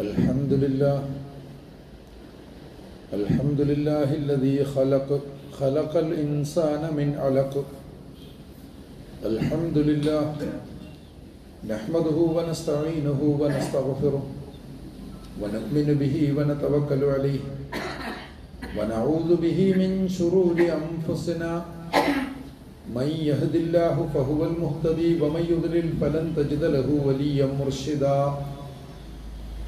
الحمد لله الحمد لله الذي خلق خلق الإنسان من علق الحمد لله نحمده ونستعينه ونستغفره ونؤمن به ونتوكل عليه ونعوذ به من شرور أنفسنا من يهد الله فهو المهتدي ومن يضلل فلن تجد له وليا مرشدا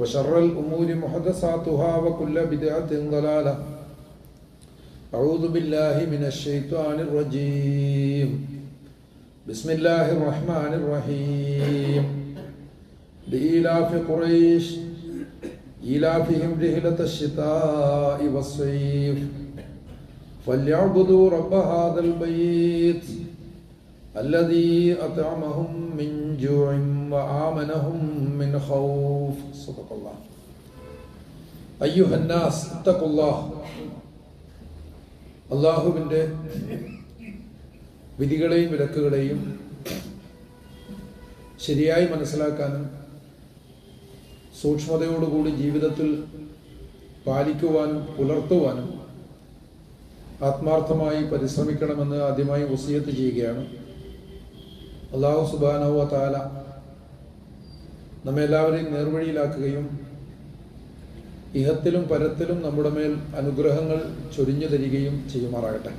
وشر الأمور محدثاتها وكل بدعة ضلالة. أعوذ بالله من الشيطان الرجيم. بسم الله الرحمن الرحيم. لإيلاف قريش إيلافهم رحلة الشتاء والصيف. فليعبدوا رب هذا البيت. الذي أطعمهم من جوع وآمنهم من خوف صدق الله أيها الناس اتقوا الله അള്ളാഹുവിൻ്റെ വിധികളെയും വിലക്കുകളെയും ശരിയായി മനസ്സിലാക്കാനും സൂക്ഷ്മതയോടുകൂടി ജീവിതത്തിൽ പാലിക്കുവാനും പുലർത്തുവാനും ആത്മാർത്ഥമായി പരിശ്രമിക്കണമെന്ന് ആദ്യമായി വസീയത്ത് ചെയ്യുകയാണ് അള്ളാഹു സുബാനോ താല നമ്മെല്ലാവരെയും നേർവഴിയിലാക്കുകയും ഇഹത്തിലും പരത്തിലും നമ്മുടെ മേൽ അനുഗ്രഹങ്ങൾ ചൊരിഞ്ഞു തരികയും ചെയ്യുമാറാകട്ടെ.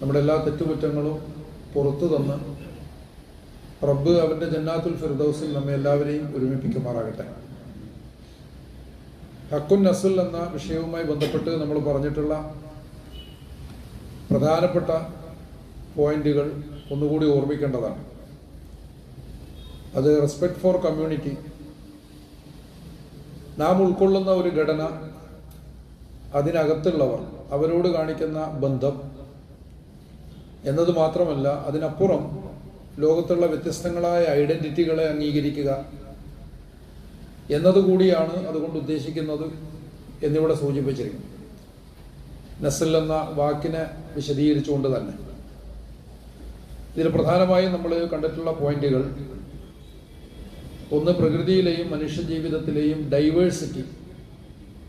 നമ്മുടെ എല്ലാ തെറ്റുകുറ്റങ്ങളും പുറത്തു തന്ന് റബ്ബ് അവന്റെ ജന്നാത്തുൽ ഫിർദൌസിൽ നമ്മെ എല്ലാവരെയും ഒരുമിപ്പിക്കുമാറാകട്ടെ. ഹക്കുൻ നസുൽ എന്ന വിഷയവുമായി ബന്ധപ്പെട്ട് നമ്മൾ പറഞ്ഞിട്ടുള്ള പ്രധാനപ്പെട്ട പോയിന്റുകൾ ഒന്നുകൂടി ഓർമ്മിക്കേണ്ടതാണ്. അത് റെസ്പെക്ട് ഫോർ കമ്മ്യൂണിറ്റി നാം ഉൾക്കൊള്ളുന്ന ഒരു ഘടന അതിനകത്തുള്ളവർ അവരോട് കാണിക്കുന്ന ബന്ധം എന്നത് മാത്രമല്ല അതിനപ്പുറം ലോകത്തുള്ള വ്യത്യസ്തങ്ങളായ ഐഡന്റിറ്റികളെ അംഗീകരിക്കുക എന്നതുകൂടിയാണ് അതുകൊണ്ട് ഉദ്ദേശിക്കുന്നത് എന്നിവിടെ സൂചിപ്പിച്ചിരിക്കുന്നു നസൽ എന്ന വാക്കിനെ വിശദീകരിച്ചുകൊണ്ട് തന്നെ. ഇതിൽ പ്രധാനമായും നമ്മൾ കണ്ടിട്ടുള്ള പോയിന്റുകൾ. ഒന്ന് പ്രകൃതിയിലെയും മനുഷ്യ ജീവിതത്തിലെയും ഡൈവേഴ്സിറ്റി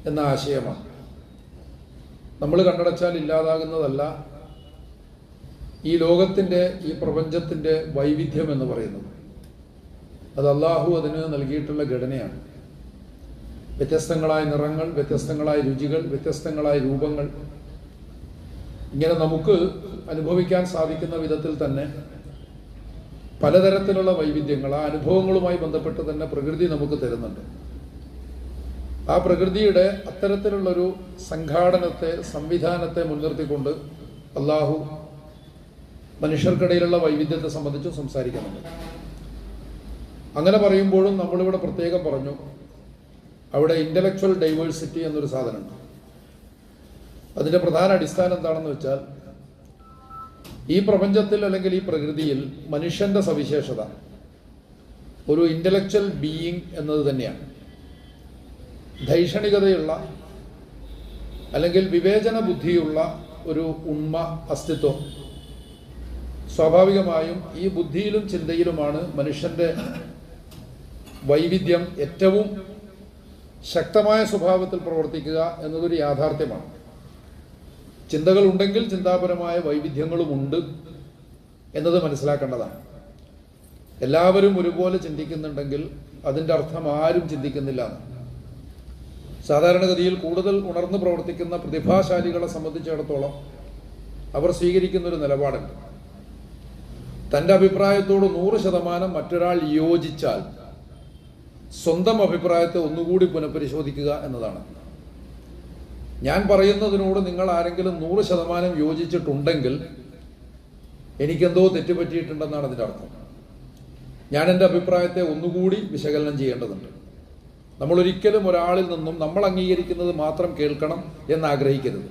എന്ന ആശയമാണ്. നമ്മൾ കണ്ടടച്ചാൽ ഇല്ലാതാകുന്നതല്ല ഈ ലോകത്തിന്റെ ഈ പ്രപഞ്ചത്തിന്റെ വൈവിധ്യം എന്ന് പറയുന്നത്. അത് അള്ളാഹു അതിന് നൽകിയിട്ടുള്ള ഘടനയാണ്. വ്യത്യസ്തങ്ങളായ നിറങ്ങൾ വ്യത്യസ്തങ്ങളായ രുചികൾ വ്യത്യസ്തങ്ങളായ രൂപങ്ങൾ ഇങ്ങനെ നമുക്ക് അനുഭവിക്കാൻ സാധിക്കുന്ന വിധത്തിൽ തന്നെ പലതരത്തിലുള്ള വൈവിധ്യങ്ങൾ ആ അനുഭവങ്ങളുമായി ബന്ധപ്പെട്ട് തന്നെ പ്രകൃതി നമുക്ക് തരുന്നുണ്ട്. ആ പ്രകൃതിയുടെ അത്തരത്തിലുള്ളൊരു സംഘാടനത്തെ സംവിധാനത്തെ മുൻനിർത്തിക്കൊണ്ട് അള്ളാഹു മനുഷ്യർക്കിടയിലുള്ള വൈവിധ്യത്തെ സംബന്ധിച്ചും സംസാരിക്കുന്നുണ്ട്. അങ്ങനെ പറയുമ്പോഴും നമ്മളിവിടെ പ്രത്യേകം പറഞ്ഞു അവിടെ ഇന്റലക്ച്വൽ ഡൈവേഴ്സിറ്റി എന്നൊരു സാധനമുണ്ട്. അതിന്റെ പ്രധാന അടിസ്ഥാനം എന്താണെന്ന് വെച്ചാൽ ഈ പ്രപഞ്ചത്തിൽ അല്ലെങ്കിൽ ഈ പ്രകൃതിയിൽ മനുഷ്യന്റെ സവിശേഷത ഒരു ഇന്റലക്ച്വൽ ബീയിങ് എന്നത് തന്നെയാണ്. ധൈഷണികതയുള്ള അല്ലെങ്കിൽ വിവേചന ബുദ്ധിയുള്ള ഒരു ഉണ്മ അസ്തിത്വം സ്വാഭാവികമായും ഈ ബുദ്ധിയിലും ചിന്തയിലുമാണ് മനുഷ്യന്റെ വൈവിധ്യം ഏറ്റവും ശക്തമായ സ്വഭാവത്തിൽ പ്രവർത്തിക്കുക എന്നതൊരു യാഥാർത്ഥ്യമാണ്. ചിന്തകൾ ഉണ്ടെങ്കിൽ ചിന്താപരമായ വൈവിധ്യങ്ങളുമുണ്ട് എന്നത് മനസ്സിലാക്കേണ്ടതാണ്. എല്ലാവരും ഒരുപോലെ ചിന്തിക്കുന്നുണ്ടെങ്കിൽ അതിന്റെ അർത്ഥം ആരും ചിന്തിക്കുന്നില്ല. സാധാരണഗതിയിൽ കൂടുതൽ ഉണർന്നു പ്രവർത്തിക്കുന്ന പ്രതിഭാശാലികളെ സംബന്ധിച്ചിടത്തോളം അവർ സ്വീകരിക്കുന്ന ഒരു നിലപാടുണ്ട്. തന്റെ അഭിപ്രായത്തോട് നൂറ് ശതമാനം മറ്റൊരാൾ യോജിച്ചാൽ സ്വന്തം അഭിപ്രായത്തെ ഒന്നുകൂടി പുനഃപരിശോധിക്കുക എന്നതാണ്. ഞാൻ പറയുന്നതിനോട് നിങ്ങൾ ആരെങ്കിലും നൂറ് ശതമാനം യോജിച്ചിട്ടുണ്ടെങ്കിൽ എനിക്കെന്തോ തെറ്റുപറ്റിയിട്ടുണ്ടെന്നാണ് അതിന്റെ അർത്ഥം. ഞാൻ എന്റെ അഭിപ്രായത്തെ ഒന്നുകൂടി വിശകലനം ചെയ്യേണ്ടതുണ്ട്. നമ്മൾ ഒരിക്കലും ഒരാളിൽ നിന്നും നമ്മൾ അംഗീകരിക്കുന്നത് മാത്രം കേൾക്കണം എന്ന് ആഗ്രഹിക്കരുത്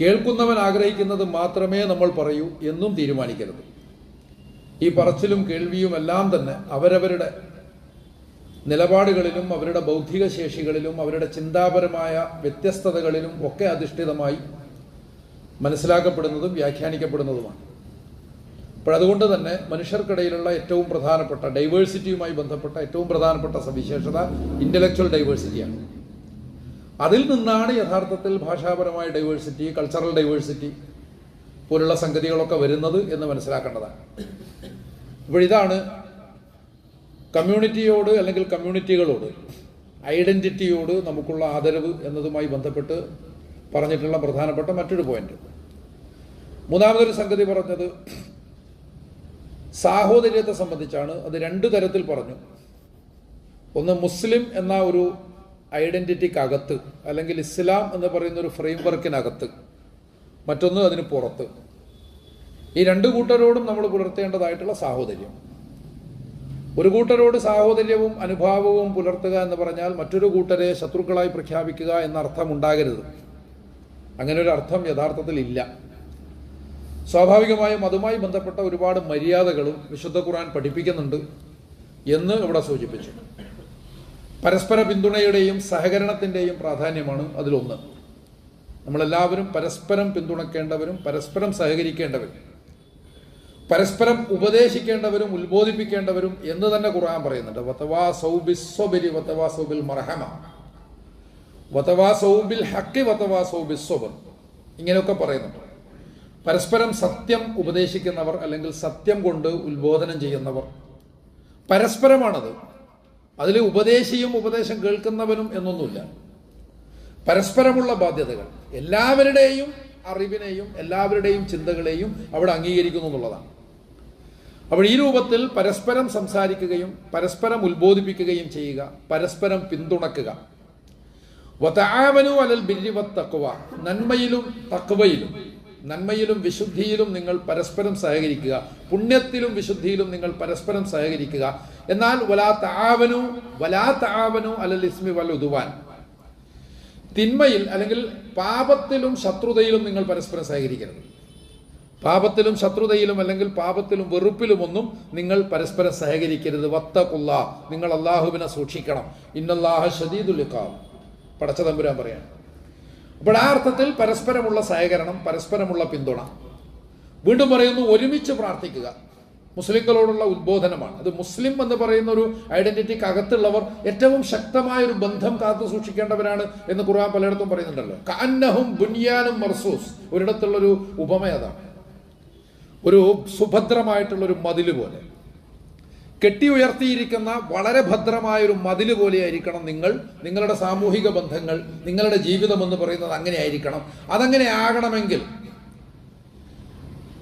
കേൾക്കുന്നവൻ ആഗ്രഹിക്കുന്നത് മാത്രമേ നമ്മൾ പറയൂ എന്നും തീരുമാനിക്കരുത്. ഈ പറച്ചിലും കേൾവിയും എല്ലാം തന്നെ അവരവരുടെ നിലപാടുകളിലും അവരുടെ ബൗദ്ധിക ശേഷികളിലും അവരുടെ ചിന്താപരമായ വ്യത്യസ്തതകളിലും ഒക്കെ അധിഷ്ഠിതമായി മനസ്സിലാക്കപ്പെടുന്നതും വ്യാഖ്യാനിക്കപ്പെടുന്നതുമാണ്. അപ്പോൾ അതുകൊണ്ട് തന്നെ മനുഷ്യർക്കിടയിലുള്ള ഏറ്റവും പ്രധാനപ്പെട്ട ഡൈവേഴ്സിറ്റിയുമായി ബന്ധപ്പെട്ട ഏറ്റവും പ്രധാനപ്പെട്ട സവിശേഷത ഇന്റലക്ച്വൽ ഡൈവേഴ്സിറ്റിയാണ് അതിൽ നിന്നാണ് യഥാർത്ഥത്തിൽ ഭാഷാപരമായ ഡൈവേഴ്സിറ്റി കൾച്ചറൽ ഡൈവേഴ്സിറ്റി പോലുള്ള സംഗതികളൊക്കെ വരുന്നത് എന്ന് മനസ്സിലാക്കേണ്ടതാണ്. അപ്പോൾ ഇതാണ് കമ്മ്യൂണിറ്റിയോട് അല്ലെങ്കിൽ കമ്മ്യൂണിറ്റികളോട് ഐഡന്റിറ്റിയോട് നമുക്കുള്ള ആദരവ് എന്നതുമായി ബന്ധപ്പെട്ട് പറഞ്ഞിട്ടുള്ള പ്രധാനപ്പെട്ട മറ്റൊരു പോയിന്റ്. മൂന്നാമതൊരു സംഗതി പറഞ്ഞത് സാഹോദര്യത്തെ സംബന്ധിച്ചാണ് അത് രണ്ട് തരത്തിൽ പറഞ്ഞു. ഒന്ന് മുസ്ലിം എന്ന ഒരു ഐഡന്റിറ്റിക്കകത്ത് അല്ലെങ്കിൽ ഇസ്ലാം എന്ന് പറയുന്ന ഒരു ഫ്രെയിം വർക്കിനകത്ത് മറ്റൊന്ന് അതിന് പുറത്ത്. ഈ രണ്ട് കൂട്ടരോടും നമ്മൾ പുലർത്തേണ്ടതായിട്ടുള്ള സാഹോദര്യം. ഒരു കൂട്ടരോട് സാഹോദര്യവും അനുഭാവവും പുലർത്തുക എന്ന് പറഞ്ഞാൽ മറ്റൊരു കൂട്ടരെ ശത്രുക്കളായി പ്രഖ്യാപിക്കുക എന്ന അർത്ഥം ഉണ്ടാകരുത്. അങ്ങനെ ഒരു അർത്ഥം യഥാർത്ഥത്തിൽ ഇല്ല. സ്വാഭാവികമായും അതുമായി ബന്ധപ്പെട്ട ഒരുപാട് മര്യാദകളും വിശുദ്ധ ഖുർആൻ പഠിപ്പിക്കുന്നുണ്ട് എന്ന് ഇവിടെ സൂചിപ്പിച്ചു. പരസ്പര പിന്തുണയുടെയും സഹകരണത്തിന്റെയും പ്രാധാന്യമാണ് അതിലൊന്ന്. നമ്മളെല്ലാവരും പരസ്പരം പിന്തുണക്കേണ്ടവരും പരസ്പരം സഹകരിക്കേണ്ടവരും. പരസ്പരം ഉപദേശിക്കേണ്ടവരും ഉത്ബോധിപ്പിക്കേണ്ടവരും എന്ന് തന്നെ ഖുർആൻ പറയുന്നുണ്ട്. വതവാ സൗബിസ്വബിരി വതവാ സൗബിൽ മർഹമ വതവാ സൗബിൽ ഹക്കി വതവാ സൗബിസ്വബർ ഇങ്ങനെയൊക്കെ പറയുന്നുണ്ട്. പരസ്പരം സത്യം ഉപദേശിക്കുന്നവർ അല്ലെങ്കിൽ സത്യം കൊണ്ട് ഉത്ബോധനം ചെയ്യുന്നവർ. പരസ്പരമാണത്. അതിൽ ഉപദേശിയും ഉപദേശം കേൾക്കുന്നവനും എന്നൊന്നുമില്ല. പരസ്പരമുള്ള ബാധ്യതകൾ. എല്ലാവരുടെയും അറിവിനെയും എല്ലാവരുടെയും ചിന്തകളെയും അവിടെ അംഗീകരിക്കുന്നു എന്നുള്ളതാണ്. അപ്പോൾ ഈ രൂപത്തിൽ പരസ്പരം സംസാരിക്കുകയും പരസ്പരം ഉത്ബോധിപ്പിക്കുകയും ചെയ്യുക പരസ്പരം പിന്തുണക്കുക. വതാവനു അലൽ വത്തഖ്വ. നന്മയിലും തക്കുവയിലും നന്മയിലും വിശുദ്ധിയിലും നിങ്ങൾ പരസ്പരം സഹകരിക്കുക. പുണ്യത്തിലും വിശുദ്ധിയിലും നിങ്ങൾ പരസ്പരം സഹകരിക്കുക. എന്നാൽ വലാ തആവനു വലാ അലൽ ഇസ്മി വൽ ഉദുവാൻ. തിന്മയിൽ അല്ലെങ്കിൽ പാപത്തിലും ശത്രുതയിലും നിങ്ങൾ പരസ്പരം സഹകരിക്കരുത്. പാപത്തിലും ശത്രുതയിലും അല്ലെങ്കിൽ പാപത്തിലും വെറുപ്പിലുമൊന്നും നിങ്ങൾ പരസ്പരം സഹകരിക്കരുത്. വത്തക്കുള്ള നിങ്ങൾ അള്ളാഹുവിനെ സൂക്ഷിക്കണം. ഇന്നല്ലാഹ ഷദീദുലിക്കാം പടച്ച തമ്പുരാൻ പറയാണ്. അപ്പോൾ ആ അർത്ഥത്തിൽ പരസ്പരമുള്ള സഹകരണം പരസ്പരമുള്ള പിന്തുണ. വീണ്ടും പറയുന്നു ഒരുമിച്ച് പ്രാർത്ഥിക്കുക. മുസ്ലിങ്ങളോടുള്ള ഉദ്ബോധനമാണ് അത് മുസ്ലിം എന്ന് പറയുന്ന ഒരു ഐഡന്റിറ്റിക്ക് അകത്തുള്ളവർ ഏറ്റവും ശക്തമായ ഒരു ബന്ധം കാത്തു സൂക്ഷിക്കേണ്ടവരാണ് എന്ന് ഖുർആൻ പലയിടത്തും പറയുന്നുണ്ടല്ലോ. കാന്നഹും ബുനിയാനും മർസൂസ്. ഒരിടത്തുള്ളൊരു ഉപമ അതാണ്. ഒരു സുഭദ്രമായിട്ടുള്ളൊരു മതിൽ പോലെ. കെട്ടി ഉയർത്തിയിരിക്കുന്ന വളരെ ഭദ്രമായ ഒരു മതിൽ പോലെയായിരിക്കണം നിങ്ങൾ നിങ്ങളുടെ സാമൂഹിക ബന്ധങ്ങൾ നിങ്ങളുടെ ജീവിതം എന്ന് പറയുന്നത് അങ്ങനെ ആയിരിക്കണം അതങ്ങനെ ആകണമെങ്കിൽ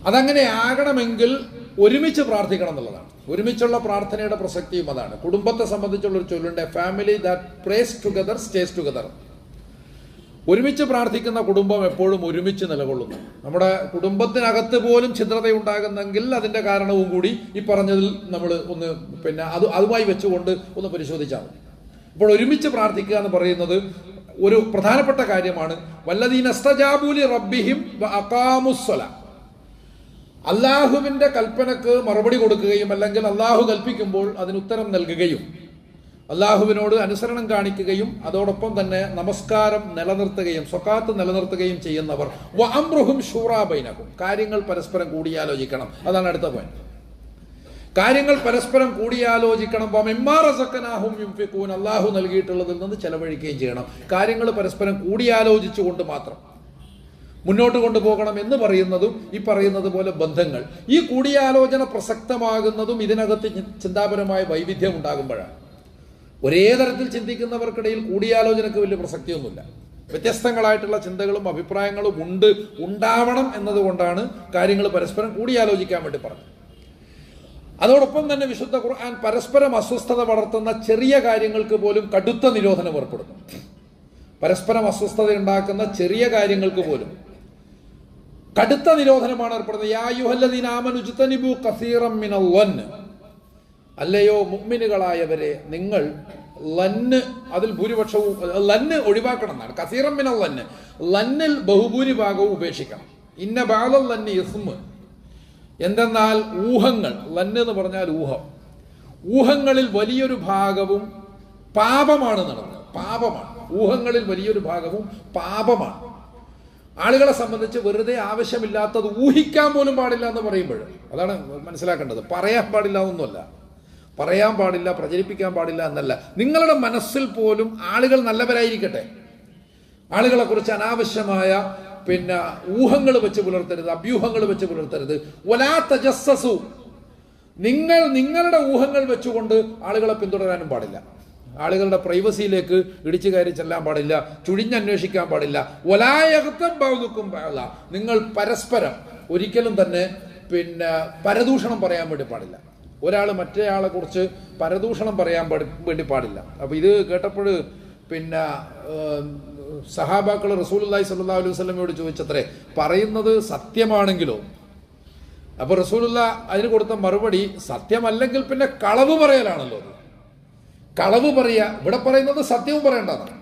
അതങ്ങനെ ആകണമെങ്കിൽ ഒരുമിച്ച് പ്രാർത്ഥിക്കണം എന്നുള്ളതാണ്. ഒരുമിച്ചുള്ള പ്രാർത്ഥനയുടെ പ്രസക്തിയും അതാണ്. കുടുംബത്തെ സംബന്ധിച്ചുള്ള ഒരു ചൊല്ലുണ്ട് family that prays together stays together ഒരുമിച്ച് പ്രാർത്ഥിക്കുന്ന കുടുംബം എപ്പോഴും ഒരുമിച്ച് നിലകൊള്ളുന്നു. നമ്മുടെ കുടുംബത്തിനകത്ത് പോലും ഛിദ്രതയുണ്ടാകുന്നെങ്കിൽ അതിന്റെ കാരണവും കൂടി ഈ പറഞ്ഞതിൽ നമ്മൾ ഒന്ന് പിന്നെ അത് അതുമായി വെച്ചുകൊണ്ട് ഒന്ന് പരിശോധിച്ചാൽ മതി. അപ്പോൾ ഒരുമിച്ച് പ്രാർത്ഥിക്കുക എന്ന് പറയുന്നത് ഒരു പ്രധാനപ്പെട്ട കാര്യമാണ്. വല്ലദീനസ്തജാബൂലി റബ്ബിഹിം അക്കാമുസ്വല അള്ളാഹുവിന്റെ കൽപ്പനക്ക് മറുപടി കൊടുക്കുകയും അല്ലെങ്കിൽ അള്ളാഹു കൽപ്പിക്കുമ്പോൾ അതിന് ഉത്തരം നൽകുകയും അള്ളാഹുവിനോട് അനുസരണം കാണിക്കുകയും അതോടൊപ്പം തന്നെ നമസ്കാരം നിലനിർത്തുകയും സ്വക്കാത്ത് നിലനിർത്തുകയും ചെയ്യുന്നവർ. വഅംറുഹും ഷൂറാബൈനഹും കാര്യങ്ങൾ പരസ്പരം കൂടിയാലോചിക്കണം. അതാണ് അടുത്ത പോയിന്റ് കാര്യങ്ങൾ പരസ്പരം കൂടിയാലോചിക്കണം. വമിമ്മാറസക്കനാഹും അള്ളാഹു നൽകിയിട്ടുള്ളതിൽ നിന്ന് ചെലവഴിക്കുകയും ചെയ്യണം. കാര്യങ്ങൾ പരസ്പരം കൂടിയാലോചിച്ചുകൊണ്ട് മാത്രം. മുന്നോട്ട് കൊണ്ടുപോകണം എന്ന് പറയുന്നതും ഈ പറയുന്നത് പോലെ ബന്ധങ്ങൾ. ഈ കൂടിയാലോചന പ്രസക്തമാകുന്നതും ഇതിനകത്ത് ചിന്താപരമായ വൈവിധ്യം ഉണ്ടാകുമ്പോഴാണ്. ഒരേ തരത്തിൽ ചിന്തിക്കുന്നവർക്കിടയിൽ കൂടിയാലോചനക്ക് വലിയ പ്രസക്തിയൊന്നുമില്ല. വ്യത്യസ്തങ്ങളായിട്ടുള്ള ചിന്തകളും അഭിപ്രായങ്ങളും ഉണ്ട് ഉണ്ടാവണം എന്നതുകൊണ്ടാണ് കാര്യങ്ങൾ പരസ്പരം കൂടിയാലോചിക്കാൻ വേണ്ടി പറഞ്ഞത്. അതോടൊപ്പം തന്നെ വിശുദ്ധ ഖുർആൻ പരസ്പരം അസ്വസ്ഥത വളർത്തുന്ന ചെറിയ കാര്യങ്ങൾക്ക് പോലും കടുത്ത നിരോധനം ഏർപ്പെടുന്നു. പരസ്പരം അസ്വസ്ഥത ഉണ്ടാക്കുന്ന ചെറിയ കാര്യങ്ങൾക്ക് പോലും കടുത്ത നിരോധനമാണ് ഏർപ്പെടുന്നത്. യാ മിനൽ അല്ലയോ മുഗ്മിനുകളായവരെ നിങ്ങൾ ലന്ന് അതിൽ ഭൂരിപക്ഷവും ലന്ന് ഒഴിവാക്കണം എന്നാണ്. കസീറം ലന്ന്. ലന്നിൽ ബഹുഭൂരിഭാഗവും ഉപേക്ഷിക്കണം. ഇന്ന ബാലൽ ലന്ന് യസ്മ് എന്തെന്നാൽ ഊഹങ്ങൾ ലന്ന് എന്ന് പറഞ്ഞാൽ ഊഹം. ഊഹങ്ങളിൽ വലിയൊരു ഭാഗവും പാപമാണ് നടന്നത്. പാപമാണ്. ഊഹങ്ങളിൽ വലിയൊരു ഭാഗവും പാപമാണ്. ആളുകളെ സംബന്ധിച്ച് വെറുതെ ആവശ്യമില്ലാത്തത് ഊഹിക്കാൻ പോലും പാടില്ല എന്ന് പറയുമ്പോൾ അതാണ് മനസ്സിലാക്കേണ്ടത്. പറയാൻ പാടില്ല എന്നൊന്നുമല്ല. പറയാൻ പാടില്ല പ്രചരിപ്പിക്കാൻ പാടില്ല എന്നല്ല. നിങ്ങളുടെ മനസ്സിൽ പോലും ആളുകൾ നല്ലവരായിരിക്കട്ടെ. ആളുകളെ കുറിച്ച് അനാവശ്യമായ പിന്നെ ഊഹങ്ങൾ വെച്ച് പുലർത്തരുത് അഭ്യൂഹങ്ങൾ വെച്ച് പുലർത്തരുത്. ഒലാ തജസ്സസു. നിങ്ങൾ നിങ്ങളുടെ ഊഹങ്ങൾ വെച്ചുകൊണ്ട് ആളുകളെ പിന്തുടരാനും പാടില്ല. ആളുകളുടെ പ്രൈവസിയിലേക്ക് ഇടിച്ചു കയറി ചെല്ലാൻ പാടില്ല ചുഴിഞ്ഞന്വേഷിക്കാൻ പാടില്ല. ഒലായകത്തം ബാധുക്കും പാടില്ല നിങ്ങൾ പരസ്പരം ഒരിക്കലും തന്നെ പിന്നെ പരദൂഷണം പറയാൻ വേണ്ടി പാടില്ല. ഒരാൾ മറ്റേയാളെ കുറിച്ച് പരദൂഷണം പറയാൻ വേണ്ടി പാടില്ല. അപ്പോൾ ഇത് കേട്ടപ്പോൾ പിന്നെ സഹാബാക്കൾ റസൂലി സല്ലാ അലൈഹി വസ്ലമയോട് ചോദിച്ചത്രേ പറയുന്നത് സത്യമാണെങ്കിലോ? അപ്പോൾ റസൂലുള്ള അതിന് കൊടുത്ത മറുപടി സത്യമല്ലെങ്കിൽ പിന്നെ കളവ് പറയലാണല്ലോ അത്. കളവ് പറയുക ഇവിടെ പറയുന്നത് സത്യവും പറയേണ്ടതാണ്.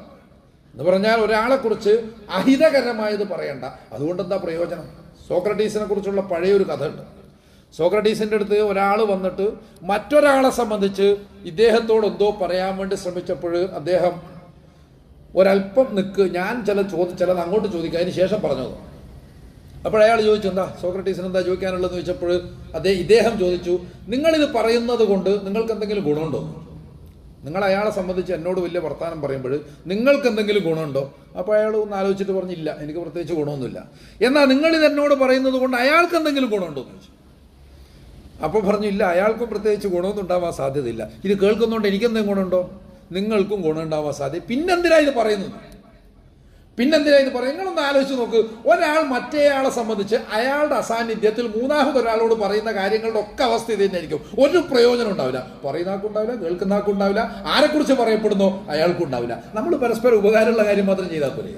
എന്ന് പറഞ്ഞാൽ ഒരാളെക്കുറിച്ച് അഹിതകരമായത് പറയണ്ട. അതുകൊണ്ട് എന്താ പ്രയോജനം? സോക്രട്ടീസിനെ കുറിച്ചുള്ള പഴയൊരു കഥ ഉണ്ട് സോക്രട്ടീസിന്റെ അടുത്ത് ഒരാൾ വന്നിട്ട് മറ്റൊരാളെ സംബന്ധിച്ച് ഇദ്ദേഹത്തോട് എന്തോ പറയാൻ വേണ്ടി ശ്രമിച്ചപ്പോൾ അദ്ദേഹം ഒരല്പം നിൽക്ക് ഞാൻ ചില ചോദി ചിലത് അങ്ങോട്ട് ചോദിക്കുക അതിന് ശേഷം പറഞ്ഞത് അപ്പോൾ അയാൾ ചോദിച്ചു എന്താ സോക്രട്ടീസിന് എന്താ ചോദിക്കാനുള്ളതെന്ന് ചോദിച്ചപ്പോൾ അതേ ഇദ്ദേഹം ചോദിച്ചു നിങ്ങളിത് പറയുന്നത് കൊണ്ട് നിങ്ങൾക്ക് എന്തെങ്കിലും ഗുണമുണ്ടോ? നിങ്ങൾ അയാളെ സംബന്ധിച്ച് എന്നോട് വലിയ വർത്തമാനം പറയുമ്പോൾ നിങ്ങൾക്ക് എന്തെങ്കിലും ഗുണമുണ്ടോ? അപ്പോൾ അയാൾ ഒന്ന് ആലോചിച്ചിട്ട് പറഞ്ഞില്ല എനിക്ക് പ്രത്യേകിച്ച് ഗുണമൊന്നുമില്ല. എന്നാൽ നിങ്ങളിത് എന്നോട് പറയുന്നത് കൊണ്ട് അയാൾക്ക് എന്തെങ്കിലും ഗുണമുണ്ടോ എന്ന് ചോദിച്ചു. അപ്പോൾ പറഞ്ഞു ഇല്ല അയാൾക്കും പ്രത്യേകിച്ച് ഗുണമൊന്നും ഉണ്ടാവാൻ സാധ്യതയില്ല. ഇത് കേൾക്കുന്നതുകൊണ്ട് എനിക്കെന്തെങ്കിലും ഗുണമുണ്ടോ? നിങ്ങൾക്കും ഗുണമുണ്ടാവാൻ സാധ്യത. പിന്നെന്തിനാ ഇത് പറയുന്നത്? പിന്നെന്തിനാ ഇത് പറയും നിങ്ങളൊന്ന് ആലോചിച്ച് നോക്ക്. ഒരാൾ മറ്റേയാളെ സംബന്ധിച്ച് അയാളുടെ അസാന്നിധ്യത്തിൽ മൂന്നാമത് ഒരാളോട് പറയുന്ന കാര്യങ്ങളുടെ ഒക്കെ അവസ്ഥ ഇത് തന്നെയായിരിക്കും. ഒരു പ്രയോജനം ഉണ്ടാവില്ല. പറയുന്ന ആൾക്കുണ്ടാവില്ല കേൾക്കുന്ന ആൾക്കുണ്ടാവില്ല ആരെക്കുറിച്ച് പറയപ്പെടുന്നോ? അയാൾക്കും ഉണ്ടാവില്ല. നമ്മൾ പരസ്പരം ഉപകാരമുള്ള കാര്യം മാത്രം ചെയ്താൽ പോലെ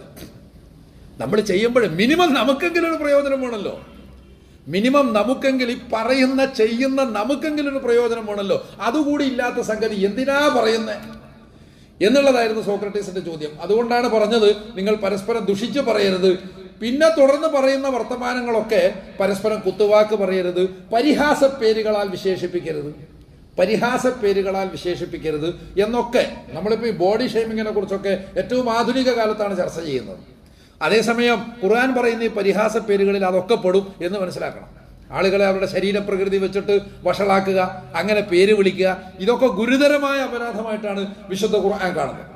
നമ്മൾ ചെയ്യുമ്പോൾ മിനിമം നമുക്കെങ്കിലും ഒരു പ്രയോജനം വേണമല്ലോ. മിനിമം നമുക്കെങ്കിലും ഈ പറയുന്ന ചെയ്യുന്ന നമുക്കെങ്കിലും ഒരു പ്രയോജനം വേണമല്ലോ അതുകൂടി ഇല്ലാത്ത സംഗതി എന്തിനാ പറയുന്നത് എന്നുള്ളതായിരുന്നു സോക്രട്ടീസിന്റെ ചോദ്യം. അതുകൊണ്ടാണ് പറഞ്ഞത് നിങ്ങൾ പരസ്പരം ദുഷിച്ച് പറയരുത്. പിന്നെ തുടർന്ന് പറയുന്ന വർത്തമാനങ്ങളൊക്കെ പരസ്പരം കുത്തുവാക്ക് പറയരുത്. പരിഹാസ പേരുകളാൽ വിശേഷിപ്പിക്കരുത്. പരിഹാസ പേരുകളാൽ വിശേഷിപ്പിക്കരുത് എന്നൊക്കെ നമ്മളിപ്പോൾ ഈ ബോഡി ഷേമിങ്ങിനെ കുറിച്ചൊക്കെ ഏറ്റവും ആധുനിക കാലത്താണ് ചർച്ച ചെയ്യുന്നത്. അതേസമയം ഖുർആൻ പറയുന്ന ഈ പരിഹാസ പേരുകളിൽ അതൊക്കെ പെടും എന്ന് മനസ്സിലാക്കണം. ആളുകളെ അവരുടെ ശരീരപ്രകൃതി വെച്ചിട്ട് വഷളാക്കുക അങ്ങനെ പേര് വിളിക്കുക ഇതൊക്കെ ഗുരുതരമായ അപരാധമായിട്ടാണ് വിശുദ്ധ ഖുർആൻ കാണുന്നത്.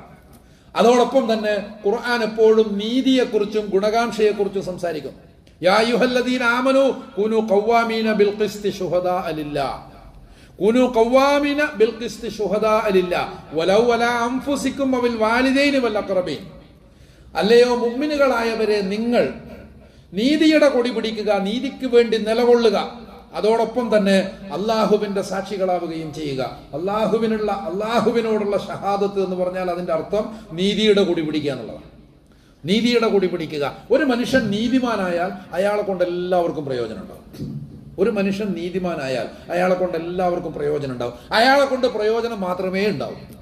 അതോടൊപ്പം തന്നെ ഖുർആൻ എപ്പോഴും നീതിയെക്കുറിച്ചും ഗുണകാംക്ഷയെക്കുറിച്ചും സംസാരിക്കും. അല്ലയോ മുമ്മിനുകളായവരെ നിങ്ങൾ നീതിയുടെ കൊടി പിടിക്കുക നീതിക്ക് വേണ്ടി നിലകൊള്ളുക. അതോടൊപ്പം തന്നെ അള്ളാഹുവിന്റെ സാക്ഷികളാവുകയും ചെയ്യുക. അള്ളാഹുവിനുള്ള അള്ളാഹുവിനോടുള്ള ഷഹാദത്ത് എന്ന് പറഞ്ഞാൽ അതിന്റെ അർത്ഥം നീതിയുടെ കൊടി പിടിക്കുക എന്നുള്ളതാണ്. നീതിയുടെ കൊടി പിടിക്കുക. ഒരു മനുഷ്യൻ നീതിമാനായാൽ അയാളെ കൊണ്ട് എല്ലാവർക്കും പ്രയോജനം ഉണ്ടാവും. ഒരു മനുഷ്യൻ നീതിമാനായാൽ അയാളെ കൊണ്ട് എല്ലാവർക്കും പ്രയോജനം ഉണ്ടാവും. അയാളെ കൊണ്ട് പ്രയോജനം മാത്രമേ ഉണ്ടാവൂ.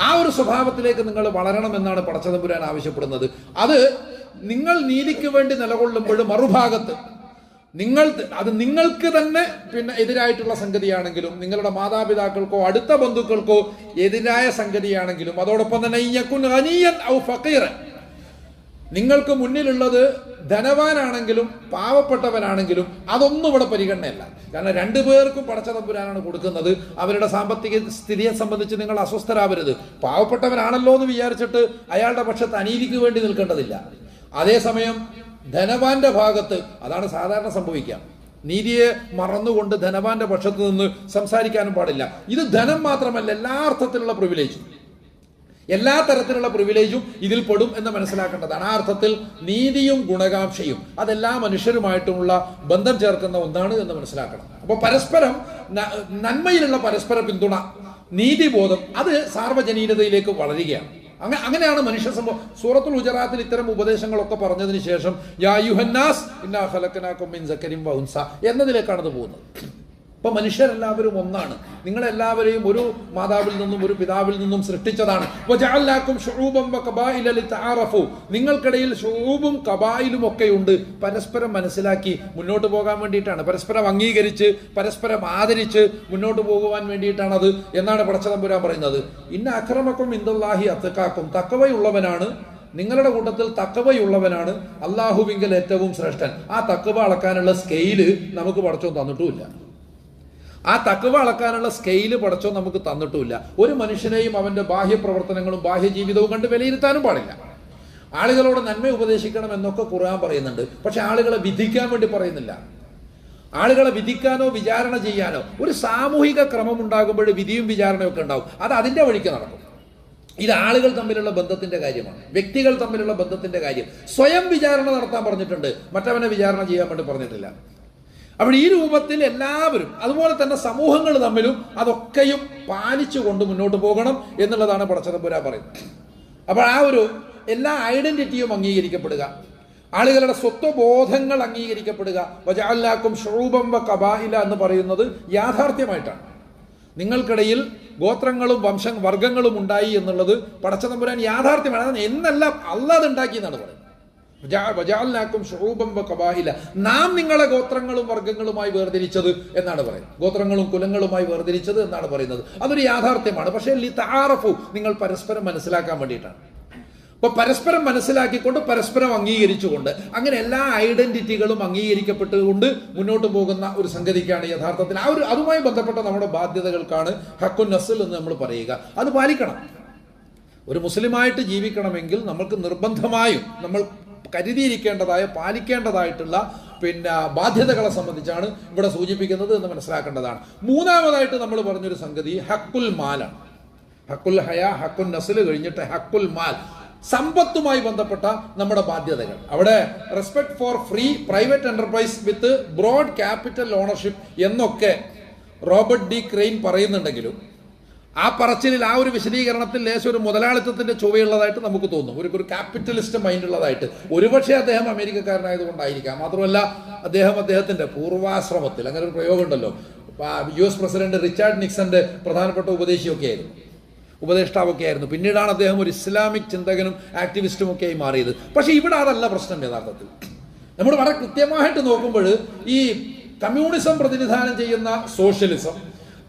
ആ ഒരു സ്വഭാവത്തിലേക്ക് നിങ്ങൾ വളരണമെന്നാണ് പടച്ചതമ്പുരാൻ ആവശ്യപ്പെടുന്നത്. അത് നിങ്ങൾ നീതിക്ക് വേണ്ടി നിലകൊള്ളുമ്പോൾ മറുഭാഗത്ത് നിങ്ങൾ അത് നിങ്ങൾക്ക് തന്നെ പിന്നെ എതിരായിട്ടുള്ള സംഗതിയാണെങ്കിലും നിങ്ങളുടെ മാതാപിതാക്കൾക്കോ അടുത്ത ബന്ധുക്കൾക്കോ എതിരായ സംഗതിയാണെങ്കിലും അതോടൊപ്പം തന്നെ നിങ്ങൾക്ക് മുന്നിലുള്ളത് ധനവാനാണെങ്കിലും പാവപ്പെട്ടവനാണെങ്കിലും അതൊന്നും ഇവിടെ പരിഗണനയല്ല. കാരണം രണ്ടു പേർക്കും പടച്ച തമ്പുരാനാണ് കൊടുക്കുന്നത്. അവരുടെ സാമ്പത്തിക സ്ഥിതിയെ സംബന്ധിച്ച് നിങ്ങൾ അസ്വസ്ഥരാവരുത്. പാവപ്പെട്ടവനാണല്ലോ എന്ന് വിചാരിച്ചിട്ട് അയാളുടെ പക്ഷത്ത് അനീതിക്ക് വേണ്ടി നിൽക്കേണ്ടതില്ല. അതേസമയം ധനവാന്റെ ഭാഗത്ത് അതാണ് സാധാരണ സംഭവിക്കാം നീതിയെ മറന്നുകൊണ്ട് ധനവാന്റെ പക്ഷത്ത് നിന്ന് സംസാരിക്കാനും പാടില്ല. ഇത് ധനം മാത്രമല്ല എല്ലാ അർത്ഥത്തിലുള്ള പ്രിവിലേജും എല്ലാ തരത്തിലുള്ള പ്രിവിലേജും ഇതിൽ പെടും എന്ന് മനസ്സിലാക്കേണ്ടതാണ്. ആ അർത്ഥത്തിൽ നീതിയും ഗുണകാംക്ഷയും അതെല്ലാ മനുഷ്യരുമായിട്ടുമുള്ള ബന്ധം ചേർക്കുന്ന ഒന്നാണ് എന്ന് മനസ്സിലാക്കണം. അപ്പോൾ പരസ്പരം നന്മയിലുള്ള പരസ്പര പിന്തുണ നീതിബോധം അത് സാർവജനീനതയിലേക്ക് വളരുകയാണ്. അങ്ങനെ അങ്ങനെയാണ് മനുഷ്യ സംഭവം സൂറത്തുൽ ഗുജറാത്തിൽ ഇത്തരം ഉപദേശങ്ങളൊക്കെ പറഞ്ഞതിന് ശേഷം യാ യുഹന്നാസ് ഇന്നാ മിൻ സക്കരിം എന്നതിലേക്കാണ് അത് പോകുന്നത്. ഇപ്പൊ മനുഷ്യരെല്ലാവരും ഒന്നാണ്. നിങ്ങളെല്ലാവരെയും ഒരു മാതാവിൽ നിന്നും ഒരു പിതാവിൽ നിന്നും സൃഷ്ടിച്ചതാണ്. നിങ്ങൾക്കിടയിൽ ഷൂബും കബായിലും ഒക്കെ ഉണ്ട് പരസ്പരം മനസ്സിലാക്കി മുന്നോട്ട് പോകാൻ വേണ്ടിയിട്ടാണ്. പരസ്പരം അംഗീകരിച്ച് പരസ്പരം ആദരിച്ച് മുന്നോട്ട് പോകുവാൻ വേണ്ടിയിട്ടാണ് അത് എന്നാണ് പടച്ചതമ്പുരാൻ പറയുന്നത്. ഇന്ന അക്രമക്കും ഇന്ദുല്ലാഹി അത്തക്കാക്കും തക്കവയുള്ളവനാണ്. നിങ്ങളുടെ കൂട്ടത്തിൽ തക്കവയുള്ളവനാണ്. അള്ളാഹുവിങ്കൽ ഏറ്റവും ശ്രേഷ്ഠൻ. ആ തക്കവ അളക്കാനുള്ള സ്കെയിൽ നമുക്ക് പടച്ചോ തന്നിട്ടുമില്ല. ആ തക്കവ അളക്കാനുള്ള സ്കെയിൽ പടച്ചോ നമുക്ക് തന്നിട്ടുമില്ല. ഒരു മനുഷ്യനെയും അവന്റെ ബാഹ്യ പ്രവർത്തനങ്ങളും ബാഹ്യ ജീവിതവും കണ്ട് വിലയിരുത്താനും പാടില്ല. ആളുകളോട് നന്മ ഉപദേശിക്കണം എന്നൊക്കെ ഖുർആൻ പറയുന്നുണ്ട്. പക്ഷെ ആളുകളെ വിധിക്കാൻ വേണ്ടി പറയുന്നില്ല. ആളുകളെ വിധിക്കാനോ വിചാരണ ചെയ്യാനോ ഒരു സാമൂഹിക ക്രമം ഉണ്ടാകുമ്പോൾ വിധിയും വിചാരണയും ഒക്കെ ഉണ്ടാവും. അത് അതിന്റെ വഴിക്ക് നടക്കും. ഇത് ആളുകൾ തമ്മിലുള്ള ബന്ധത്തിന്റെ കാര്യമാണ്. വ്യക്തികൾ തമ്മിലുള്ള ബന്ധത്തിന്റെ കാര്യം. സ്വയം വിചാരണ നടത്താൻ പറഞ്ഞിട്ടുണ്ട്. മറ്റവനെ വിചാരണ ചെയ്യാൻ വേണ്ടി പറഞ്ഞിട്ടില്ല. അപ്പോൾ ഈ രൂപത്തിൽ എല്ലാവരും അതുപോലെ തന്നെ സമൂഹങ്ങൾ തമ്മിലും അതൊക്കെയും പാലിച്ചുകൊണ്ട് മുന്നോട്ട് പോകണം എന്നുള്ളതാണ് പടച്ചതമ്പുര പറയുന്നത്. അപ്പോൾ ആ ഒരു എല്ലാ ഐഡന്റിറ്റിയും അംഗീകരിക്കപ്പെടുക. ആളുകളുടെ സ്വത്വബോധങ്ങൾ അംഗീകരിക്കപ്പെടുക. വജാലാക്കും ഷൂബം വ കബായില എന്ന് പറയുന്നത് യാഥാർത്ഥ്യമായിട്ടാണ്. നിങ്ങൾക്കിടയിൽ ഗോത്രങ്ങളും വംശ വർഗങ്ങളും ഉണ്ടായി എന്നുള്ളത് പടച്ചതമ്പുരാൻ യാഥാർത്ഥ്യമാണ്. എന്നല്ല അല്ലാതെ ഉണ്ടാക്കി എന്നാണ് പറയുന്നത്. നാം നിങ്ങളെ ഗോത്രങ്ങളും വർഗങ്ങളുമായി വേർതിരിച്ചത് എന്നാണ് പറയുന്നത്. ഗോത്രങ്ങളും കുലങ്ങളുമായി വേർതിരിച്ചത് എന്നാണ് പറയുന്നത്. അതൊരു യാഥാർത്ഥ്യമാണ്. പക്ഷേ ലി താറഫു നിങ്ങൾ പരസ്പരം മനസ്സിലാക്കാൻ വേണ്ടിയിട്ടാണ്. അപ്പൊ പരസ്പരം മനസ്സിലാക്കിക്കൊണ്ട് പരസ്പരം അംഗീകരിച്ചുകൊണ്ട് അങ്ങനെ എല്ലാ ഐഡന്റിറ്റികളും അംഗീകരിക്കപ്പെട്ടുകൊണ്ട് മുന്നോട്ട് പോകുന്ന ഒരു സംഗതിക്കാണ് യഥാർത്ഥത്തിൽ. ആ ഒരു അതുമായി ബന്ധപ്പെട്ട നമ്മുടെ ബാധ്യതകൾക്കാണ് ഹക്കുൻ നസൽ എന്ന് നമ്മൾ പറയുക. അത് പാലിക്കണം. ഒരു മുസ്ലിമായിട്ട് ജീവിക്കണമെങ്കിൽ നമ്മൾക്ക് നിർബന്ധമായും നമ്മൾ കരുതിയിരിക്കേണ്ടതായ പാലിക്കേണ്ടതായിട്ടുള്ള പിന്നെ ബാധ്യതകളെ സംബന്ധിച്ചാണ് ഇവിടെ സൂചിപ്പിക്കുന്നത് എന്ന് മനസ്സിലാക്കേണ്ടതാണ്. മൂന്നാമതായിട്ട് നമ്മൾ പറഞ്ഞൊരു സംഗതി ഹക്കുൽ മാലാണ്. ഹക്കുൽ ഹയ ഹക്കുൽ നസിൽ കഴിഞ്ഞിട്ട് ഹക്കുൽ മാൽ. സമ്പത്തുമായി ബന്ധപ്പെട്ട നമ്മുടെ ബാധ്യതകൾ. അവിടെ respect for free private enterprise with broad capital ownership എന്നൊക്കെ റോബർട്ട് ഡി ക്രെയിൻ പറയുന്നുണ്ടെങ്കിലും ആ പറച്ചിലിൽ ആ ഒരു വിശദീകരണത്തിൽ ലേശം ഒരു മുതലാളിത്തത്തിന്റെ ചുവയുള്ളതായിട്ട് നമുക്ക് തോന്നും. ഒരു ഒരു ക്യാപിറ്റലിസ്റ്റ് മൈൻഡ് ഉള്ളതായിട്ട്. ഒരുപക്ഷെ അദ്ദേഹം അമേരിക്കക്കാരനായതുകൊണ്ടായിരിക്കാം. മാത്രമല്ല അദ്ദേഹം അദ്ദേഹത്തിന്റെ പൂർവാശ്രമത്തിൽ അങ്ങനെ ഒരു പ്രയോഗം ഉണ്ടല്ലോ യു എസ് പ്രസിഡന്റ് റിച്ചാർഡ് നിക്സന്റെ പ്രധാനപ്പെട്ട ഉപദേശിയൊക്കെ ആയിരുന്നു ഉപദേഷ്ടാവൊക്കെ ആയിരുന്നു പിന്നീടാണ് അദ്ദേഹം ഒരു ഇസ്ലാമിക് ചിന്തകനും ആക്ടിവിസ്റ്റും ഒക്കെ ആയി മാറിയത്. പക്ഷേ ഇവിടെ അതല്ല പ്രശ്നം യഥാർത്ഥത്തിൽ. നമ്മൾ വളരെ കൃത്യമായിട്ട് നോക്കുമ്പോൾ ഈ കമ്മ്യൂണിസം പ്രതിനിധാനം ചെയ്യുന്ന സോഷ്യലിസം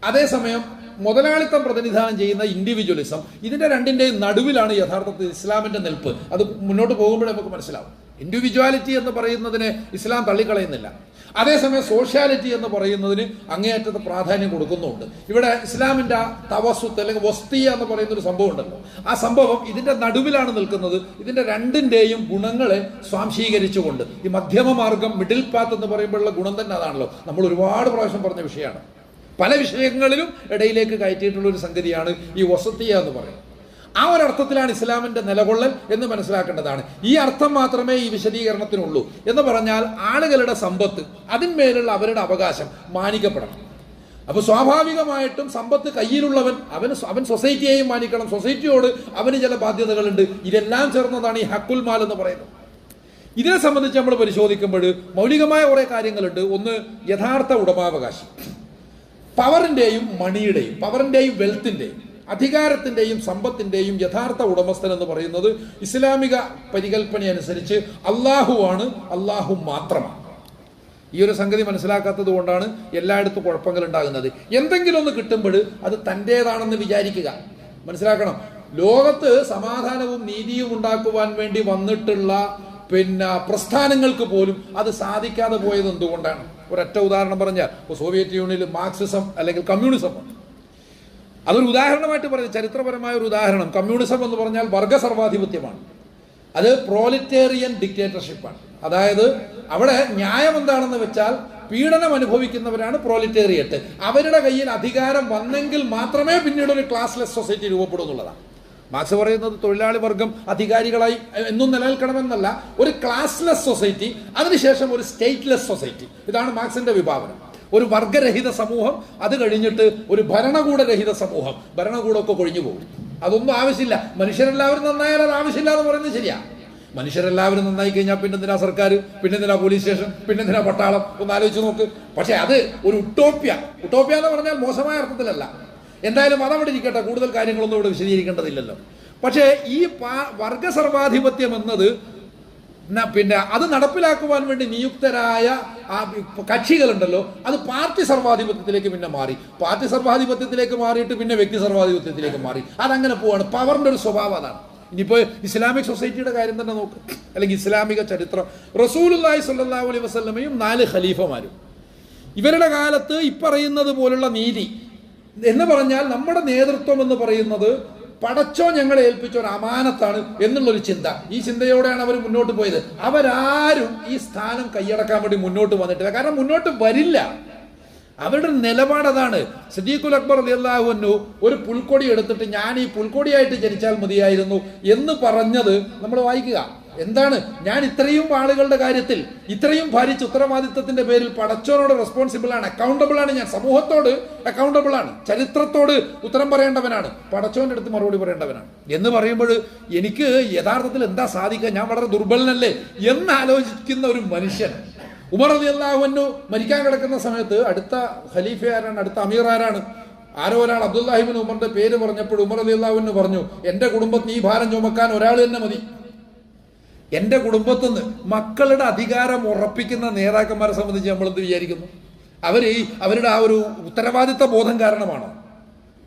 അതേസമയം മുതലാളിത്തം പ്രതിനിധാനം ചെയ്യുന്ന ഇൻഡിവിജ്വലിസം ഇതിന്റെ രണ്ടിന്റെയും നടുവിലാണ് യഥാർത്ഥത്തിൽ ഇസ്ലാമിന്റെ നിൽപ്പ്. അത് മുന്നോട്ട് പോകുമ്പോഴേ നമുക്ക് മനസ്സിലാവും. ഇൻഡിവിജ്വാലിറ്റി എന്ന് പറയുന്നതിനെ ഇസ്ലാം തള്ളിക്കളയുന്നില്ല. അതേസമയം സോഷ്യാലിറ്റി എന്ന് പറയുന്നതിന് അങ്ങേയറ്റത്തെ പ്രാധാന്യം കൊടുക്കുന്നുണ്ട് ഇവിടെ ഇസ്ലാമിന്റെ ആ തവസുത്ത് അല്ലെങ്കിൽ വസ്തിയ എന്ന് പറയുന്ന ഒരു സംഭവം ഉണ്ടല്ലോ ആ സംഭവം ഇതിന്റെ നടുവിലാണ് നിൽക്കുന്നത്. ഇതിന്റെ രണ്ടിന്റെയും ഗുണങ്ങളെ സ്വാംശീകരിച്ചുകൊണ്ട്. ഈ മധ്യമ മാർഗം മിഡിൽ പാത്ത് എന്ന് പറയുമ്പോഴുള്ള ഗുണം തന്നെ അതാണല്ലോ. നമ്മൾ ഒരുപാട് പ്രാവശ്യം പറഞ്ഞ വിഷയമാണ്. പല വിഷയങ്ങളിലും ഇടയിലേക്ക് കയറ്റിയിട്ടുള്ള ഒരു സംഗതിയാണ് ഈ വസത്തിയ എന്ന് പറയുന്നത്. ആ ഒരു അർത്ഥത്തിലാണ് ഇസ്ലാമിന്റെ നിലകൊള്ളൽ എന്ന് മനസ്സിലാക്കേണ്ടതാണ്. ഈ അർത്ഥം മാത്രമേ ഈ വിശദീകരണത്തിനുള്ളൂ. എന്ന് പറഞ്ഞാൽ ആളുകളുടെ സമ്പത്ത് അതിന്മേലുള്ള അവരുടെ അവകാശം മാനിക്കപ്പെടണം. അപ്പൊ സ്വാഭാവികമായിട്ടും സമ്പത്ത് കയ്യിലുള്ളവൻ അവന് അവൻ സൊസൈറ്റിയെയും മാനിക്കണം. സൊസൈറ്റിയോട് അവന് ചില ബാധ്യതകളുണ്ട്. ഇതെല്ലാം ചേർന്നതാണ് ഈ ഹക്കുൽ മാൽ എന്ന് പറയുന്നത്. ഇതിനെ സംബന്ധിച്ച് നമ്മൾ പരിശോധിക്കുമ്പോൾ മൗലികമായ കുറേ കാര്യങ്ങളുണ്ട്. ഒന്ന് യഥാർത്ഥ ഉടമാവകാശം. പവറിന്റെയും മണിയുടെയും പവറിന്റെയും വെൽത്തിന്റെയും അധികാരത്തിന്റെയും സമ്പത്തിന്റെയും യഥാർത്ഥ ഉടമസ്ഥൻ എന്ന് പറയുന്നത് ഇസ്ലാമിക പരികൽപ്പന അനുസരിച്ച് അള്ളാഹുവാണ് അള്ളാഹു മാത്രമാണ്. ഈ ഒരു സംഗതി മനസ്സിലാക്കാത്തത് കൊണ്ടാണ് എല്ലായിടത്തും കുഴപ്പങ്ങൾ ഉണ്ടാകുന്നത്. എന്തെങ്കിലും ഒന്ന് കിട്ടുമ്പോൾ അത് തന്റേതാണെന്ന് വിചാരിക്കുക. മനസ്സിലാക്കണം. ലോകത്ത് സമാധാനവും നീതിയും ഉണ്ടാക്കുവാൻ വേണ്ടി വന്നിട്ടുള്ള പിന്നെ പ്രസ്ഥാനങ്ങൾക്ക് പോലും അത് സാധിക്കാതെ പോയത് എന്തുകൊണ്ടാണ്? ഒരൊറ്റ ഉദാഹരണം പറഞ്ഞാൽ ഇപ്പോൾ സോവിയറ്റ് യൂണിയനിൽ മാർക്സിസം അല്ലെങ്കിൽ കമ്മ്യൂണിസം ഉണ്ട്. അതൊരു ഉദാഹരണമായിട്ട് പറയുന്നത് ചരിത്രപരമായ ഒരു ഉദാഹരണം. കമ്മ്യൂണിസം എന്ന് പറഞ്ഞാൽ വർഗ സർവാധിപത്യമാണ്. അത് പ്രോലിറ്റേറിയൻ ഡിക്റ്റേറ്റർഷിപ്പാണ്. അതായത് അവിടെ ന്യായം എന്താണെന്ന് വെച്ചാൽ പീഡനം അനുഭവിക്കുന്നവരാണ് പ്രോലിറ്റേറിയറ്റ്. അവരുടെ കയ്യിൽ അധികാരം വന്നെങ്കിൽ മാത്രമേ പിന്നീട് ഒരു ക്ലാസ്ലെസ് സൊസൈറ്റി രൂപപ്പെടൂ എന്നുള്ളതാണ് മാർക്സ് പറയുന്നത് തൊഴിലാളി വർഗം അധികാരികളായി എന്നും നിലനിൽക്കണമെന്നല്ല ഒരു ക്ലാസ്ലെസ് സൊസൈറ്റി അതിനുശേഷം ഒരു സ്റ്റേറ്റ്ലെസ് സൊസൈറ്റി ഇതാണ് മാർക്സിന്റെ വിഭാവനം. ഒരു വർഗരഹിത സമൂഹം അത് കഴിഞ്ഞിട്ട് ഒരു ഭരണകൂടരഹിത സമൂഹം. ഭരണകൂടമൊക്കെ കൊഴിഞ്ഞു പോകും. അതൊന്നും ആവശ്യമില്ല. മനുഷ്യരെല്ലാവരും നന്നായാൽ അത് ആവശ്യമില്ല എന്ന് പറയുന്നത് ശരിയാ. മനുഷ്യരെല്ലാവരും നന്നായി കഴിഞ്ഞാൽ പിന്നെ എന്തിനാ സർക്കാർ പിന്നെ എന്തിനാ പോലീസ് സ്റ്റേഷൻ പിന്നെ എന്തിനാ പട്ടാളം? ഒന്ന് ആലോചിച്ച് നോക്ക്. പക്ഷെ അത് ഒരു ഉട്ടോപ്യ. ഉട്ടോപ്യ എന്ന് പറഞ്ഞാൽ മോശമായ അർത്ഥത്തിലല്ല. എന്തായാലും അതവിടെ ഇരിക്കട്ടെ. കൂടുതൽ കാര്യങ്ങളൊന്നും ഇവിടെ വിശദീകരിക്കേണ്ടതില്ലല്ലോ. പക്ഷേ ഈ പാ- വർഗ സർവാധിപത്യം എന്നത് പിന്നെ അത് നടപ്പിലാക്കുവാൻ വേണ്ടി നിയുക്തരായ ആ കക്ഷികളുണ്ടല്ലോ അത് പാർട്ടി സർവാധിപത്യത്തിലേക്ക് പിന്നെ മാറി. പാർട്ടി സർവാധിപത്യത്തിലേക്ക് മാറിയിട്ട് പിന്നെ വ്യക്തി സർവാധിപത്യത്തിലേക്ക് മാറി. അതങ്ങനെ പോവാണ്. പവറിന്റെ ഒരു സ്വഭാവം അതാണ്. ഇനിയിപ്പോൾ ഇസ്ലാമിക് സൊസൈറ്റിയുടെ കാര്യം തന്നെ നോക്ക്. അല്ലെങ്കിൽ ഇസ്ലാമിക ചരിത്രം. റസൂലുല്ലായി സല്ലാ അലൈഹി വസ്ലമയും നാല് ഖലീഫമാരും. ഇവരുടെ കാലത്ത് ഇപ്പറയുന്നത് പോലുള്ള നീതി എന്ന് പറഞ്ഞാൽ നമ്മുടെ നേതൃത്വം എന്ന് പറയുന്നത് പടച്ചോ ഞങ്ങളെ ഏൽപ്പിച്ച ഒരു അമാനത്താണ് എന്നുള്ളൊരു ചിന്ത. ഈ ചിന്തയോടെയാണ് അവർ മുന്നോട്ട് പോയത്. അവരാരും ഈ സ്ഥാനം കൈയടക്കാൻ വേണ്ടി മുന്നോട്ട് വന്നിട്ടില്ല. കാരണം മുന്നോട്ട് വരില്ല. അവരുടെ നിലപാട് അതാണ്. സിദ്ദീഖുൽ അക്ബർ അലിയല്ലാഹുന്നു ഒരു പുൽക്കൊടി എടുത്തിട്ട് ഞാൻ ഈ പുൽക്കൊടിയായിട്ട് ജനിച്ചാൽ മതിയായിരുന്നു എന്ന് പറഞ്ഞത് നമ്മൾ വായിക്കുക. എന്താണ്? ഞാൻ ഇത്രയും ആളുകളുടെ കാര്യത്തിൽ ഇത്രയും ഭാരിച്ച ഉത്തരവാദിത്തത്തിന്റെ പേരിൽ പടച്ചോനോട് റെസ്പോൺസിബിൾ ആണ് അക്കൗണ്ടബിൾ ആണ് ഞാൻ. സമൂഹത്തോട് അക്കൗണ്ടബിൾ ആണ് ചരിത്രത്തോട് ഉത്തരം പറയേണ്ടവനാണ് പടച്ചോന്റെ അടുത്ത് മറുപടി പറയേണ്ടവനാണ്. എന്ന് പറയുമ്പോൾ എനിക്ക് യഥാർത്ഥത്തിൽ എന്താ സാധിക്കുക? ഞാൻ വളരെ ദുർബലനല്ലേ? എന്ന് ആലോചിക്കുന്ന ഒരു മനുഷ്യൻ. ഉമർ അലി അള്ളാഹുവിനു മരിക്കാൻ കിടക്കുന്ന സമയത്ത് അടുത്ത ഖലീഫ ആരാണ് അടുത്ത അമീർ ആരാണ് ആരോ ഒരാൾ അബ്ദുല്ലാഹിബിൻ ഉമറിന്റെ പേര് പറഞ്ഞപ്പോൾ ഉമർ അലി അള്ളാഹുവിന് പറഞ്ഞു എന്റെ കുടുംബത്തിന് ഈ ഭാരം ചുമക്കാൻ ഒരാൾ തന്നെ മതി. എന്റെ കുടുംബത്തിൽ നിന്ന് മക്കളുടെ അധികാരം ഉറപ്പിക്കുന്ന നേതാക്കന്മാരെ സംബന്ധിച്ച് നമ്മൾ എന്ത് വിചാരിക്കുന്നു? അവർ അവരുടെ ആ ഒരു ഉത്തരവാദിത്ത ബോധം കാരണമാണ്?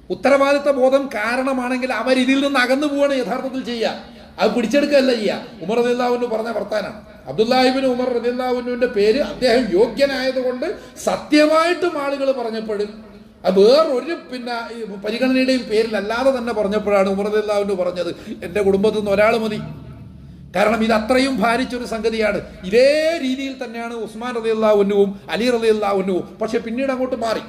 ഉത്തരവാദിത്ത ബോധം കാരണമാണെങ്കിൽ അവർ ഇതിൽ നിന്ന് അകന്നു പോവാണ് യഥാർത്ഥത്തിൽ ചെയ്യുക. അത് പിടിച്ചെടുക്കുകയല്ല ചെയ്യുക. ഉമർ റദില്ലാവിന് പറഞ്ഞ വർത്താനാണ്. അബ്ദുല്ലാഹിബിന് ഉമർ റദില്ലാവിനുവിന്റെ പേര് അദ്ദേഹം യോഗ്യനായതുകൊണ്ട് സത്യമായിട്ടും ആളുകൾ പറഞ്ഞപ്പോഴും അത് വേറൊരു പിന്നെ പരിഗണനയുടെയും പേരിലല്ലാതെ തന്നെ പറഞ്ഞപ്പോഴാണ് ഉമർ റദില്ലാവിന് പറഞ്ഞത്. എന്റെ കുടുംബത്തിൽ നിന്ന് ഒരാൾ മതി. കാരണം ഇത് അത്രയും ഭാരിച്ചൊരു സംഗതിയാണ്. ഇതേ രീതിയിൽ തന്നെയാണ് ഉസ്മാൻ റതി അള്ളാഹുനുവും അലി റതി അള്ളാഹുനുവും പക്ഷെ പിന്നീട് അങ്ങോട്ട് മാറി.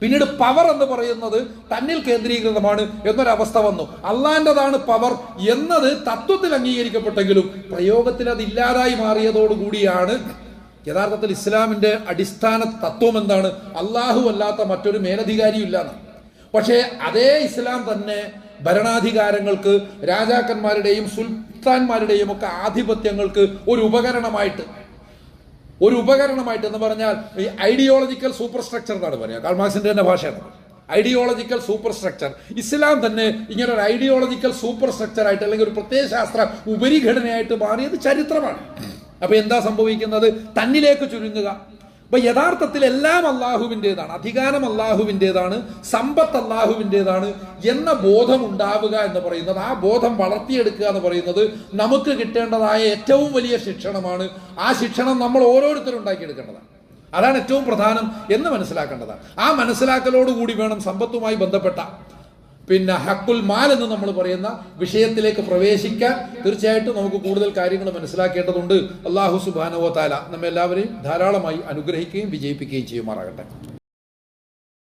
പിന്നീട് പവർ എന്ന് പറയുന്നത് തന്നിൽ കേന്ദ്രീകൃതമാണ് എന്നൊരവസ്ഥ വന്നു. അള്ളാന്റെതാണ് പവർ എന്നത് തത്വത്തിൽ അംഗീകരിക്കപ്പെട്ടെങ്കിലും പ്രയോഗത്തിൽ അത് ഇല്ലാതായി മാറിയതോടുകൂടിയാണ് യഥാർത്ഥത്തിൽ ഇസ്ലാമിന്റെ അടിസ്ഥാന തത്വം എന്താണ്? അള്ളാഹു അല്ലാത്ത മറ്റൊരു മേലധികാരിയും ഇല്ലാന്ന് പക്ഷേ അതേ ഇസ്ലാം തന്നെ ഭരണാധികാരങ്ങൾക്ക് രാജാക്കന്മാരുടെയും സുൽത്താൻമാരുടെയും ഒക്കെ ആധിപത്യങ്ങൾക്ക് ഒരു ഉപകരണമായിട്ട്. ഒരു ഉപകരണമായിട്ട് എന്ന് പറഞ്ഞാൽ ഈ ഐഡിയോളജിക്കൽ സൂപ്പർ സ്ട്രക്ചർ എന്നാണ് പറയുക. കാൾമാർക്സിന്റെ തന്നെ ഭാഷയാണ്. ഐഡിയോളജിക്കൽ സൂപ്പർ സ്ട്രക്ചർ ഇസ്ലാം തന്നെ ഇങ്ങനെ ഒരു ഐഡിയോളജിക്കൽ സൂപ്പർ സ്ട്രക്ചർ ആയിട്ട് അല്ലെങ്കിൽ ഒരു പ്രത്യയശാസ്ത്ര ഉപരിഘടനയായിട്ട് മാറിയത് ചരിത്രമാണ്. അപ്പൊ എന്താ സംഭവിക്കുന്നത്? തന്നിലേക്ക് ചുരുങ്ങുക. അപ്പൊ യഥാർത്ഥത്തിൽ എല്ലാം അള്ളാഹുവിന്റെതാണ് അധികാരം അള്ളാഹുവിന്റെതാണ് സമ്പത്ത് അള്ളാഹുവിന്റെതാണ് എന്ന ബോധം ഉണ്ടാവുക എന്ന് പറയുന്നത് ആ ബോധം വളർത്തിയെടുക്കുക എന്ന് പറയുന്നത് നമുക്ക് കിട്ടേണ്ടതായ ഏറ്റവും വലിയ ശിക്ഷണമാണ്. ആ ശിക്ഷണം നമ്മൾ ഓരോരുത്തരും ഉണ്ടാക്കിയെടുക്കേണ്ടതാണ്. അതാണ് ഏറ്റവും പ്രധാനം എന്ന് മനസ്സിലാക്കേണ്ടതാണ്. ആ മനസ്സിലാക്കലോടുകൂടി വേണം സമ്പത്തുമായി ബന്ധപ്പെട്ട പിന്നെ ഹക്കുൽ മാൽ എന്ന് നമ്മൾ പറയുന്ന വിഷയത്തിലേക്ക് പ്രവേശിക്കാൻ തീർച്ചയായിട്ടും നമുക്ക് കൂടുതൽ കാര്യങ്ങൾ മനസ്സിലാക്കേണ്ടതുണ്ട്. അള്ളാഹു സുബാനോ താല നമ്മെല്ലാവരെയും ധാരാളമായി അനുഗ്രഹിക്കുകയും വിജയിപ്പിക്കുകയും ചെയ്യുമാറാകട്ടെ.